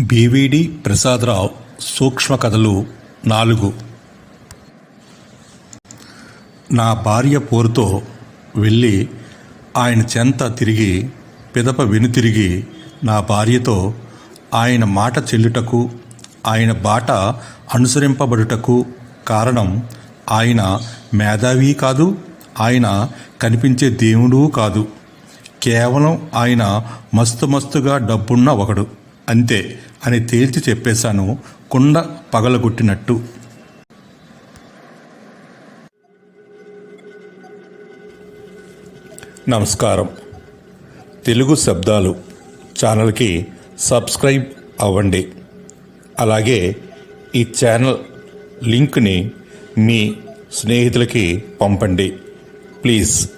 బీవీడి ప్రసాదరావు సూక్ష్మ కథలు నాలుగు. నా భార్య పోరుతో వెళ్ళి ఆయన చెంత తిరిగి పిదప వెనుతిరిగి నా భార్యతో ఆయన మాట చెల్లుటకు ఆయన బాట అనుసరింపబడుటకు కారణం ఆయన మేధావి కాదు ఆయన కనిపించే దేవుడు కాదు. కేవలం ఆయన మస్తు మస్తుగా డబ్బున్న ఒకడు. అంతే అని తేల్చి చెప్పేశాను కుండ పగలగొట్టినట్టు. నమస్కారం. తెలుగు శబ్దాలు ఛానల్కి సబ్స్క్రైబ్ అవ్వండి. అలాగే ఈ ఛానల్ లింక్ని మీ స్నేహితులకి పంపండి. ప్లీజ్.